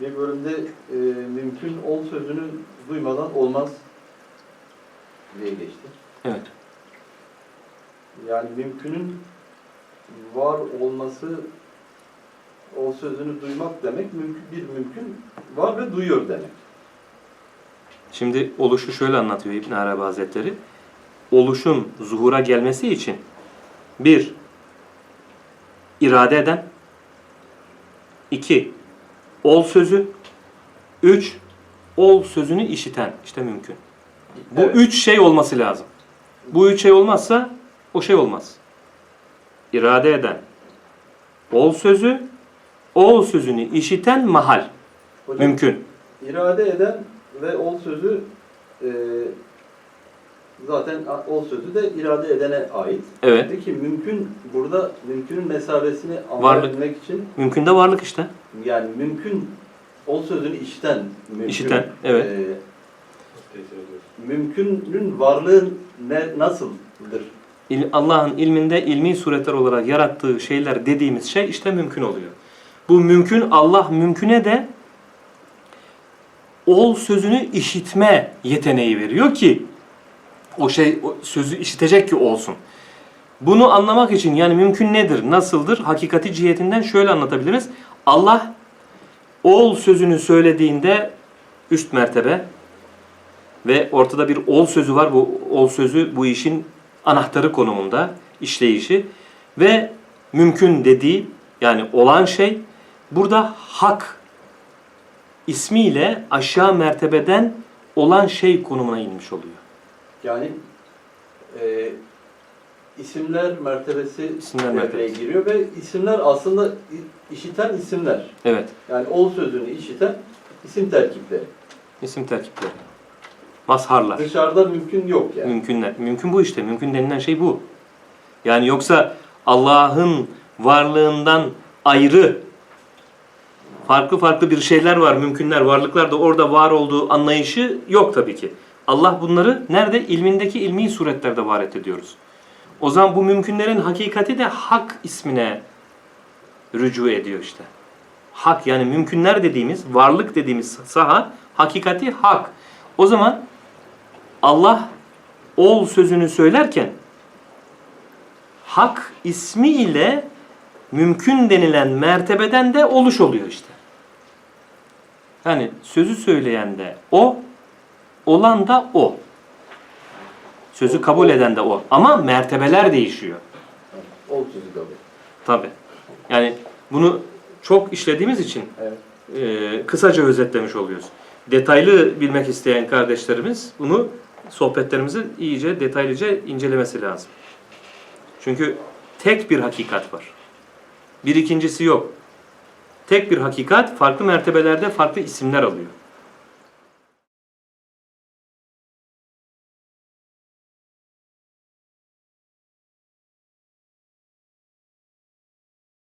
bir bölümde e, mümkün ol sözünü duymadan olmaz diye geçti. Evet. Yani mümkünün var olması o sözünü duymak demek mümkün bir mümkün var ve duyuyor demek. Şimdi oluşu şöyle anlatıyor İbn Arabi Hazretleri. Oluşun zuhura gelmesi için bir irade eden, iki ol sözü, üç ol sözünü işiten. işte mümkün. Bu Evet. üç şey olması lazım. Bu üç şey olmazsa o şey olmaz. İrade eden, ol sözü, ol sözünü işiten mahal. Hocam, Mümkün. İrade eden ve ol sözü e, zaten ol sözü de irade edene ait. Evet. Peki mümkün burada mümkünün mesabesini anlayabilmek için Mümkün de varlık işte. yani mümkün ol sözünü işten mümkün. İşiten, evet. e, mümkünün varlığı ne, nasıldır? İl- Allah'ın ilminde ilmi suretler olarak yarattığı şeyler dediğimiz şey işte mümkün oluyor. Bu mümkün Allah mümküne de ol sözünü işitme yeteneği veriyor ki o şey o sözü işitecek ki olsun. Bunu anlamak için yani mümkün nedir, nasıldır? Hakikati cihetinden şöyle anlatabiliriz. Allah ol sözünü söylediğinde üst mertebe ve ortada bir ol sözü var. Bu ol sözü bu işin anahtarı konumunda işleyişi ve mümkün dediği yani olan şey burada hak ismiyle aşağı mertebeden olan şey konumuna inmiş oluyor. Yani e, isimler mertebesi İsimler devreye giriyor ve isimler aslında işiten isimler. Evet. Yani ol sözünü işiten isim terkipleri. isim terkipleri. Mazharlar. Dışarıda mümkün yok yani. Mümkünler. Mümkün bu işte. Mümkün denilen şey bu. Yani yoksa Allah'ın varlığından ayrı farklı farklı bir şeyler var, mümkünler, varlıklar da orada var olduğu anlayışı yok tabii ki. Allah bunları nerede? İlmindeki ilmi suretlerde var et ediyoruz. O zaman bu mümkünlerin hakikati de hak ismine rücu ediyor işte. Hak yani mümkünler dediğimiz, varlık dediğimiz saha, hakikati hak. O zaman Allah ol sözünü söylerken hak ismi ile mümkün denilen mertebeden de oluş oluyor işte. Yani sözü söyleyen de o, olan da o. Sözü kabul eden de o. Ama mertebeler değişiyor. Ol sözü kabul. Tabi. Yani bunu çok işlediğimiz için Evet. e, kısaca özetlemiş oluyoruz. Detaylı bilmek isteyen kardeşlerimiz bunu sohbetlerimizi iyice detaylıca incelemesi lazım. Çünkü tek bir hakikat var. Bir ikincisi yok. Tek bir hakikat farklı mertebelerde farklı isimler alıyor.